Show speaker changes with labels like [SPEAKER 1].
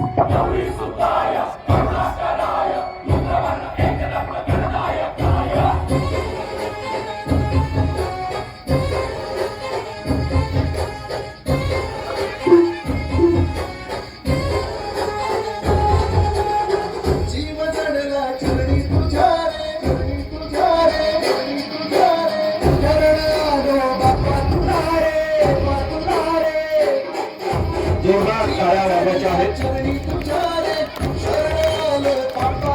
[SPEAKER 1] Thank you.
[SPEAKER 2] ঋতু চলে সরল পাতা